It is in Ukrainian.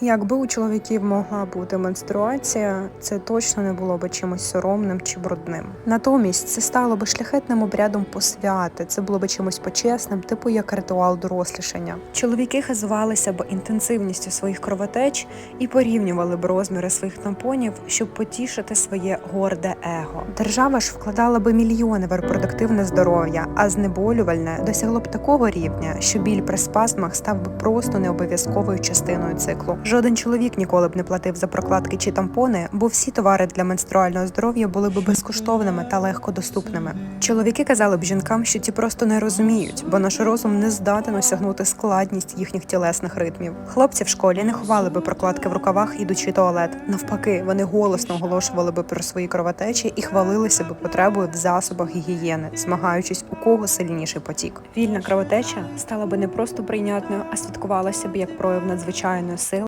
Якби у чоловіків могла бути менструація, це точно не було би чимось соромним чи брудним. Натомість це стало би шляхетним обрядом посвяти, це було би чимось почесним, типу як ритуал дорослішання. Чоловіки хизувалися б інтенсивністю своїх кровотеч і порівнювали б розміри своїх тампонів, щоб потішити своє горде его. Держава ж вкладала би мільйони в репродуктивне здоров'я, а знеболювальне досягло б такого рівня, що біль при спазмах став би просто необов'язковою частиною циклу. Жоден чоловік ніколи б не платив за прокладки чи тампони, бо всі товари для менструального здоров'я були б безкоштовними та легко доступними. Чоловіки казали б жінкам, що ті просто не розуміють, бо наш розум не здатен осягнути складність їхніх тілесних ритмів. Хлопці в школі не ховали би прокладки в рукавах, ідучи туалет. Навпаки, вони голосно оголошували би про свої кровотечі і хвалилися би потребою в засобах гігієни, змагаючись у кого сильніший потік. Вільна кровотеча стала би не просто прийнятною, а святкувалася б як прояв надзвичайної сили.